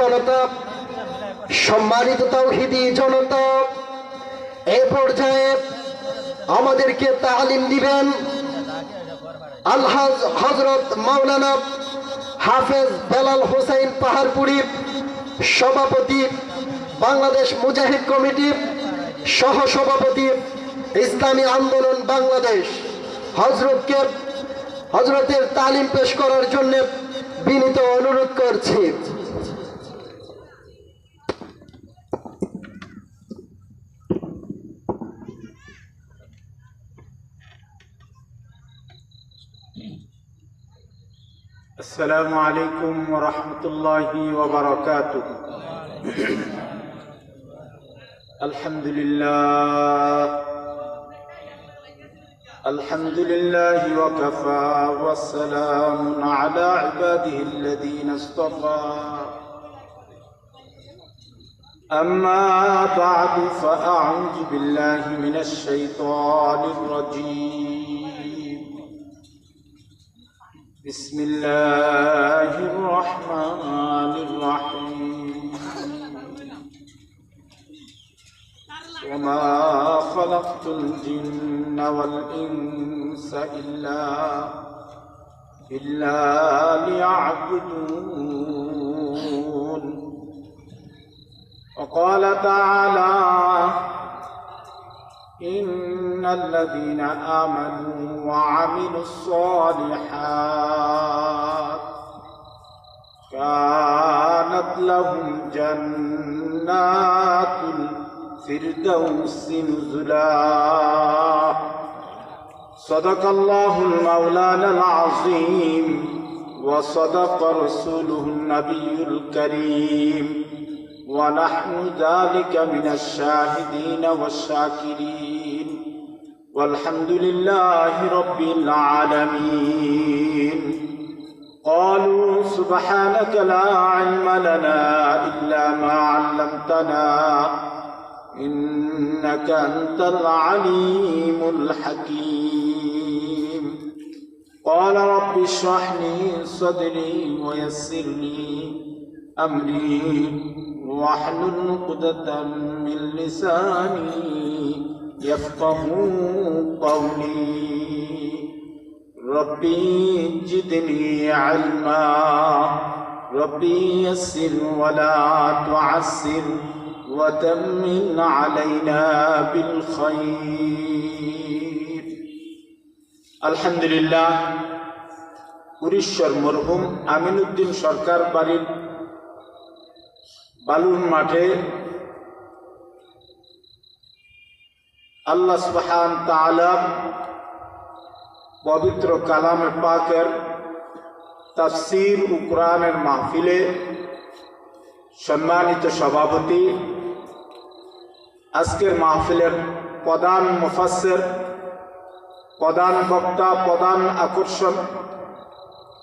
জনতা, সম্মানিত জনতা, এ পর্যায়ে আমাদেরকে তালিম দিবেন আলহাজ হজরত মাওলানা হাফেজ বেলাল হোসেন পাহাড়পুরি সভাপতি বাংলাদেশ মুজাহিদ কমিটি সহ সভাপতি ইসলামী আন্দোলন বাংলাদেশ। হজরতকে হজরতের তালিম পেশ করার জন্য বিনীত অনুরোধ করছি। السلام عليكم ورحمة الله وبركاته. الحمد لله. الحمد لله وكفى والسلام على عباده الذين اصطفى. أما بعد فأعوذ بالله من الشيطان الرجيم. بسم الله الرحمن الرحيم. وما خلقت الجن والإنس إلا إلا ليعبدون. وقال تعالى إن الذين آمنوا وعملوا الصالحات. كانت لهم جنات الفردوس نزلا. صدق الله المولانا العظيم وصدق رسوله النبي الكريم. ونحن ذلك من الشاهدين والشاكرين. والحمد لله رب العالمين. قالوا سبحانك لا علم لنا إلا ما علمتنا إنك أنت العليم الحكيم. قال رب اشرح لي صدري ويسر لي أمري واحلل عقدة من لساني يفقه قولي ربي زدني علما ربي يسر ولا تعسر وتمن علينا بالخير الحمد لله উড়িষ্যার মরহুম আমিনুদ্দিন সরকার বাড়ির বালুর মাঠে আল্লাহ সুবহান তাআলা পবিত্র কালামে পাকের তাফসীর ও কোরআনের মাহফিলে সম্মানিত সভাপতি, আজকের মাহফিলের প্রধান মুফাসসির, প্রধান বক্তা, প্রধান আকর্ষণ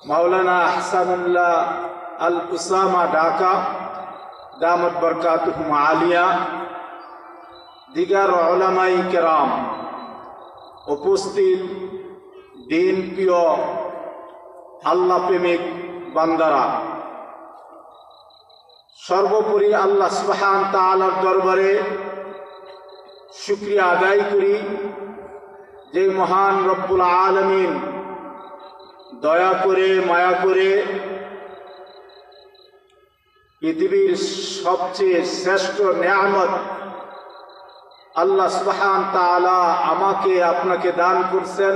মাওলানা আহসানুল্লাহ আল উসামা ঢাকা, দামত বরকাতুহুম আলিয়া দিগার ওলামাই কেরাম উপস্থিত দিন প্রিয় আল্লাহ প্রেমিক বান্দারা। সর্বোপরি আল্লাহ সুবহান তাআলার দরবারে শুক্রিয়া আদায় করি যে মহান রব্বুল আলমিন দয়া করে, মায়া করে পৃথিবীর সবচেয়ে শ্রেষ্ঠ নিয়ামত আল্লাহ সুবহান তাআলা আমাকে, আপনাকে দান করছেন।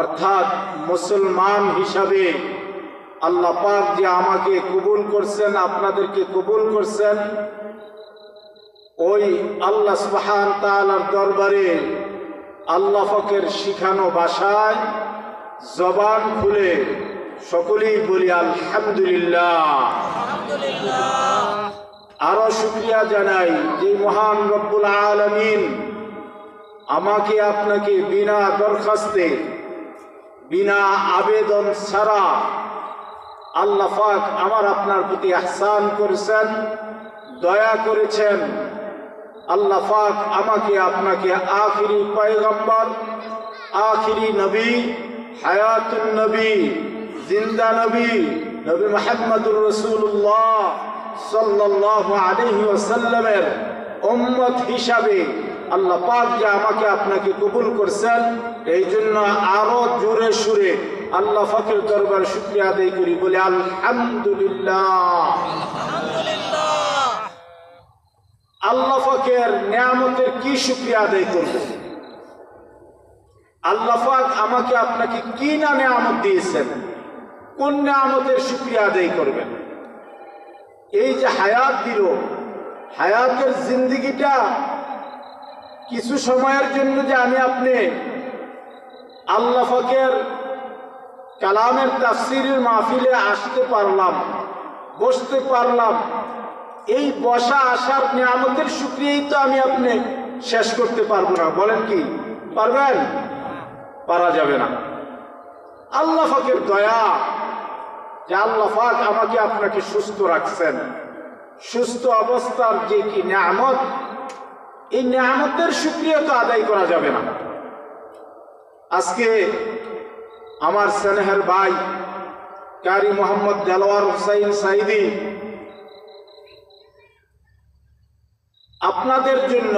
অর্থাৎ মুসলমান হিসাবে আল্লাহ পাক যে আমাকে কবুল করছেন, আপনাদেরকে কবুল করছেন, ওই আল্লাহ সুবহান তাআলার দরবারে আল্লাহ পাকের শিখানো বাসায় জবান খুলে সকলেই বলি আলহামদুলিল্লাহ। আরও শুক্রিয়া জানাই যে মহান রব্বুল আলমিন আমাকে আপনাকে বিনা দরখাস্তে, বিনা আবেদন ছাড়া আল্লাহ পাক আমার আপনার প্রতি আহসান করেছেন, দয়া করেছেন। আল্লাহ পাক আমাকে আপনাকে আখিরি পয়গম্বর, আখিরি নবী, হায়াতুন নবী, জিন্দা নবী নবী মোহাম্মদুর রসুল্লাহ সাল্লাহ আলহি ওসাল্লামের উম্মত হিসাবে আল্লাহ পাক যে আমাকে আপনাকে কবুল করছেন এই জন্য আরও জোরে সুরে আল্লাহ ফাকের দরবার শুক্রিয়া আদায় করি, বলে আলহামদুলিল্লাহ। আল্লাহ ফাকের নিয়ামতের কি শুক্রিয়া আদায় করব? আল্লাহ পাক আমাকে আপনাকে কি না নিয়ামত দিয়েছেন? কোন নিয়ামতের শুক্রিয়া আদায় করবেন? এই যে হায়াত দিল, হায়াতের জিন্দিগিটা কিছু সময়ের জন্য যে আমি আপনি আল্লাহ ফাকের কালামের তাফসিরের মাহফিলে আসতে পারলাম, বসতে পারলাম, এই বসা আসার নিয়ামতের শুক্রিয়াই তো আমি আপনি শেষ করতে পারব না। বলেন কি? পারবেন? পারা যাবে না। আল্লাহ ফাকের দয়া যে আল্লাহ ফাক আমাকে আপনাকে সুস্থ রাখছেন। সুস্থ অবস্থার যে কি নিয়ামত, এই নিয়ামতের শুক্রিয়া তো আদায় করা যাবে না। আজকে আমার স্নেহের ভাই কারি মোহাম্মদ দেলোয়ার হুসাইন সাইদি আপনাদের জন্য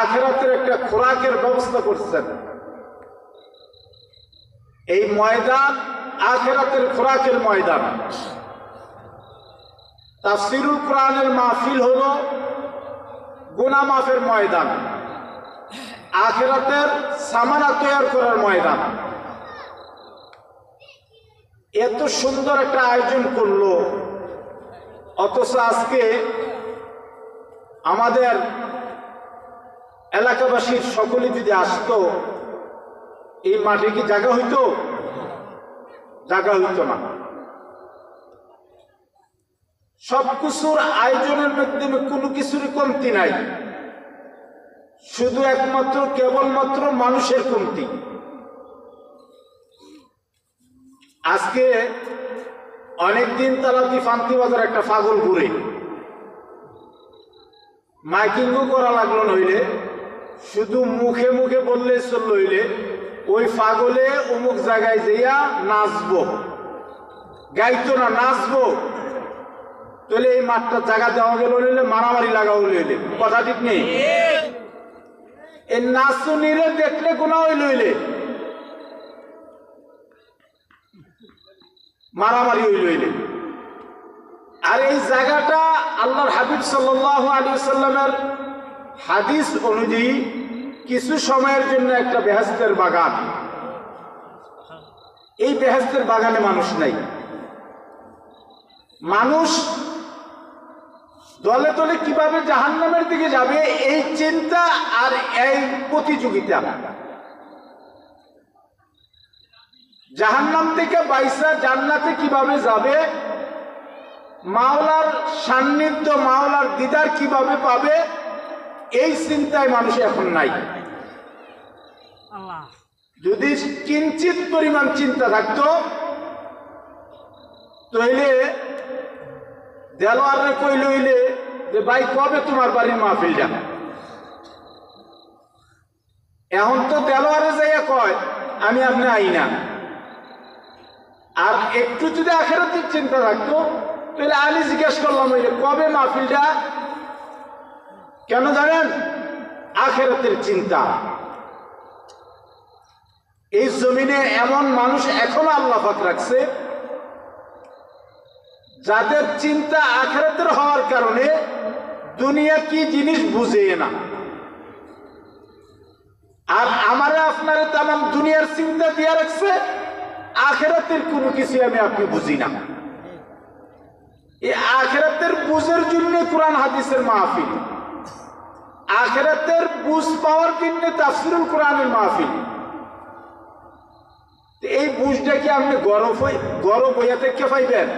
আখেরাতের একটা খোরাকের ব্যবস্থা করছেন। এই ময়দান আখেরাতের খোরাকের ময়দান। তাফসিরুল কোরআনের মাহফিল হলো মাফের ময়দান। আখেরাতের সামানা তৈরি করার ময়দান। এত সুন্দর একটা আয়োজন করল। অথচ আজকে আমাদের এলাকাবাসীর সকলে যদি আসতো, এই মাঠে কি জায়গা হইতো? জায়গা হইতো না। সব কিছুর আয়োজনের মাধ্যমে কোনো কিছুরই কমতি নাই। শুধু একমাত্র, কেবলমাত্র মানুষের কমতি। আজকে অনেকদিন তালাতি ফান্তি বাজার একটা পাগল ঘুরে। মাইকিংও করা লাগল নইলে। শুধু মুখে মুখে বললে চলল হইলে। ওই পাগলে অমুক জায়গায় যেয়া নাচবো। গাইতো না, নাচবো। তাহলে এই মাঠটা জায়গা দেওয়া গেল হইলে মারামারি লাগাও হইলে কথা ঠিক নেই? এই নাচুনিরে দেখলে গুণা হইল হইলে। মারামারি হইল হইলে। আর এই জায়গাটা আল্লাহর হাবিব সাল্লাহ আলী সাল্লামের হাদিস অনুযায়ী কিছু সময়ের জন্য একটা বেহাস্তের বাগান। এই বেহাস্তের বাগানে মানুষ নাই। মানুষ দলে দলে কীভাবে জাহান্নামের দিকে যাবে, এই চিন্তা আর এই প্রতিযোগিতা। জাহান্নাম থেকে বাইসা জান্নাতে কীভাবে যাবে, মাওলার সান্নিধ্য, মাওলার দিদার কীভাবে পাবে এই চিন্তায় মানুষ এখন নাই। যদি কিঞ্চিত পরিমাণ চিন্তা থাকতো তাহলে দেলোয়ারে কইল হইলে যে ভাই কবে তোমার বাড়ির মাহফিল যান? এখন তো দেলোয়ারে যাইয়া কয় আমি আপনি আই না। আর একটু যদি আখেরাতের চিন্তা থাকতো তাহলে আলি জিজ্ঞেস করলাম ওই কবে মাহফিলটা? কেন জানেন? আখেরাতের চিন্তা। এই জমিনে এমন মানুষ এখনও আল্লাহ পাক রাখছে, যাদের চিন্তা আখেরাতের হওয়ার কারণে দুনিয়া কি জিনিস বুঝে না। আর আমারে আপনারে তেমন দুনিয়ার চিন্তা দিয়ে রাখছে, আখেরাতের কোনো কিছু আমি আপনি বুঝি না। এই আখেরাতের বুঝের জন্য কোরআন হাদিসের মাহফিল। আখেরাতের বুঝ পাওয়ার জন্য তাফসিরুল কোরআনের মাহফিল। এই বুঝটা কি আপনি গরম গরম হইয়া থেকে পাইবেন?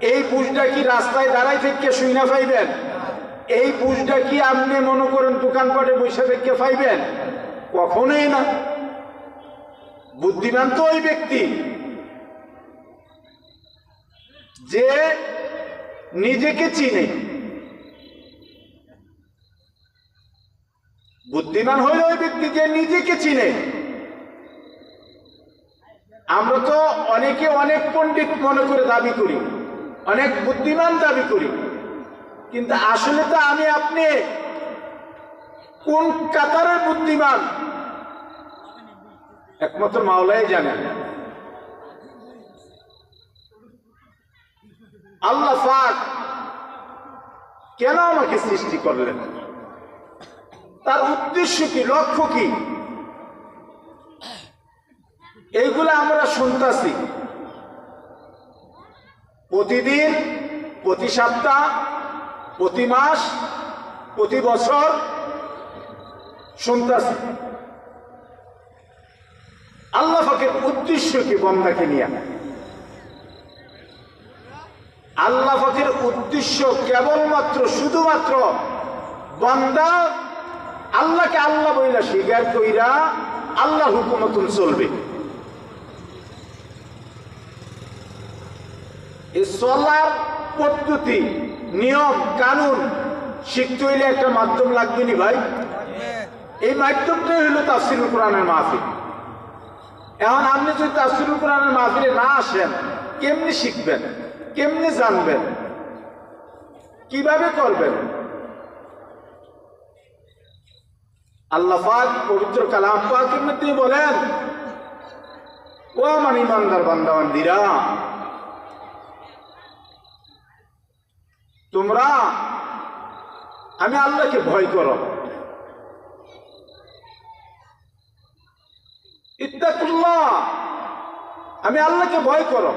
এই বুঝটা কি রাস্তায় দাঁড়াই থেকে শুই না পাইবেন? এই বুঝটা কি আপনি মনে করেন দোকানপাটে বসে থেকে পাইবেন? কখনোই না। বুদ্ধিমান তো ওই ব্যক্তি। যে নিজেকে চিনে। বুদ্ধিমান হইল ওই ব্যক্তি যে নিজেকে চিনে। আমরা তো অনেকে অনেক পণ্ডিত মনে করে দাবি করি, অনেক বুদ্ধিমান দাবি করি। কিন্তু আসলে তো আমি আপনি কোন কাতারের বুদ্ধিমান? একমাত্র মাওলাই জানেন আল্লাহ পাক কেন আমাকে সৃষ্টি করলেন? তার উদ্দেশ্য কি, লক্ষ্য কি? এইগুলো আমরা শুনতাছি। প্রতিদিন, প্রতি সপ্তাহ, প্রতি মাস, প্রতি বছর শুনতাছি। আল্লাহ ফাকের উদ্দেশ্য কি বন্দাকে নিয়ে? আল্লাহ ফাকের উদ্দেশ্য কেবলমাত্র শুধুমাত্র বান্দা আল্লাহকে আল্লাহ বইলা স্বীকার কইরা আল্লাহ হুকুমতুন চলবে। চলার পদ্ধতি, নিয়ম, কানুন শিখতে হইলে একটা মাধ্যম লাগবে নি ভাই? এই মাধ্যমটাই হইল তাফসিরুল কোরআনের মাহফিল। এখন আপনি যদি তাফসিরুল কোরআনের মাহফিলে না আসেন, কেমনি শিখবেন? কেমনি জানবেন? কীভাবে করবেন? আল্লাহ পবিত্র কালাম পাকের মধ্যে বলেন, ও আমার ইমানদার বান্দাবান্দিরা তোমরা, আমি আল্লাহকে ভয় করো। ইত্তাকুল্লাহ, আমি আল্লাহকে ভয় করো।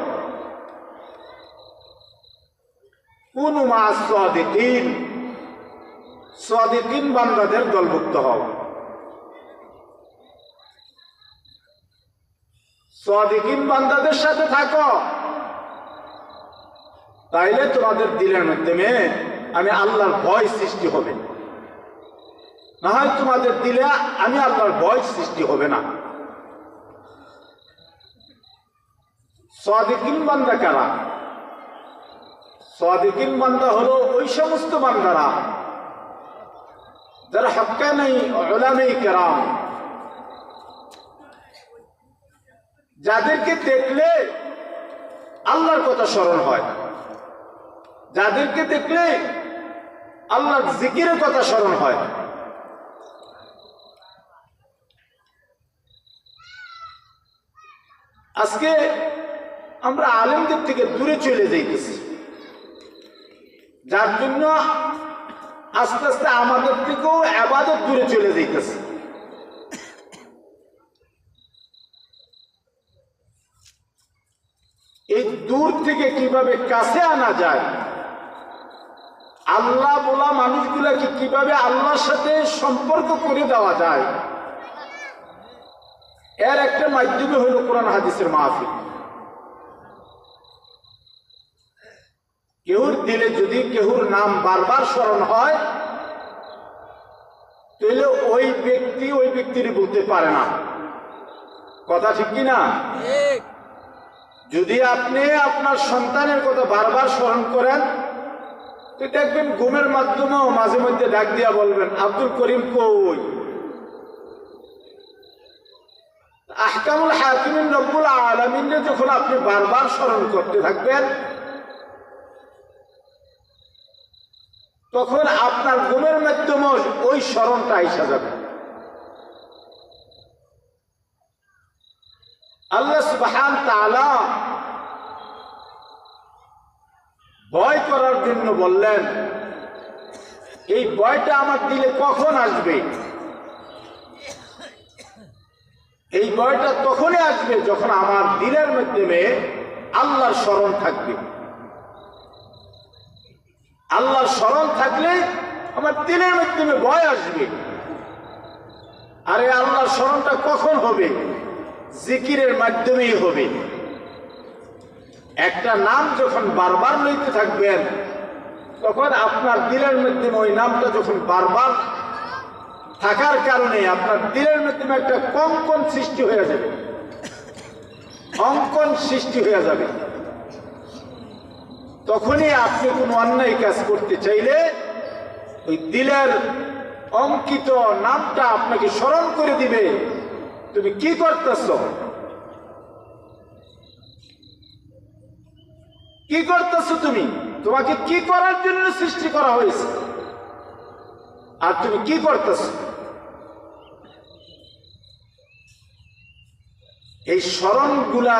কোন মা সাদিকিন সাদিকিন বান্দাদের দলভুক্ত হও। সাদিকিন বান্দাদের সাথে থাকো। তাইলে তোমাদের দিলের মাধ্যমে আমি আল্লাহর ভয় সৃষ্টি হবে। না হয় তোমাদের দিলে আমি আল্লাহর ভয় সৃষ্টি হবে না। সাদিকিন বান্দা কারা? সাদিকিন বান্দা হলো ওই সমস্ত বান্দারা যারা হক্কা নেই ওলামেই কেরাম যাদেরকে দেখলে আল্লাহর কথা স্মরণ হয়, যাদেরকে দেখলে আল্লাহর জিকিরের কথা স্মরণ হয়। আজকে আমরা আলেমদের থেকে দূরে চলে যাইতেছি। যার জন্য আস্তে আস্তে আমাদের থেকেও আবাদত দূরে চলে যাইতেছে এই দূর থেকে কীভাবে কাছে আনা যায়? আল্লাহ বলা মানুষগুলাকে কীভাবে আল্লাহর সাথে সম্পর্ক করে দেওয়া যায়? এর একটা মাধ্যমে হলো কোরআন হাদিসের মাহফিল। কেহুর দিলে যদি কেহুর নাম বারবার স্মরণ হয়, তাহলে ওই ব্যক্তি ওই ব্যক্তির বলতে পারে না। কথা ঠিক কি না? যদি আপনি আপনার সন্তানের কথা বারবার স্মরণ করেন, তো দেখবেন ঘুমের মাধ্যমেও মাঝে মধ্যে ডাক দিয়া বলবেন, আব্দুল করিম কই? আহকামুল হাকিমিন রব্বুল আলমিনে যখন আপনি বারবার স্মরণ করতে থাকবেন, তখন আপনার ঘুমের মাধ্যমে ওই স্মরণটা আইসা যাবে আল্লাহ সুবহান তাআলা ভয় করার জন্য বললেন, এই ভয়টা আমার দিলে কখন আসবে? এই ভয়টা তখনই আসবে যখন আমার দিলের মাধ্যমে আল্লাহর স্মরণ থাকবে। আল্লাহর স্মরণ থাকলে আমার দিলের মাধ্যমে ভয় আসবে। আরে আল্লাহর স্মরণটা কখন হবে? জিকিরের মাধ্যমেই হবে। একটা নাম যখন বারবার লইতে থাকবেন তখন আপনার দিলের মাধ্যমে ওই নামটা যখন বারবার থাকার কারণে আপনার দিলের মাধ্যমে একটা কঙ্কন সৃষ্টি হয়ে যাবে। অঙ্কন সৃষ্টি হয়ে যাবে। তখনই আপনি কোনো অন্যায় কাজ করতে চাইলে ওই দিলের অঙ্কিত নামটা আপনাকে স্মরণ করে দিবে। তুমি কি করতেছ? কি করতেছো তুমি? তোমাকে কি করার জন্য সৃষ্টি করা হয়েছে? আর তুমি কি করতেছ? এই স্মরণগুলা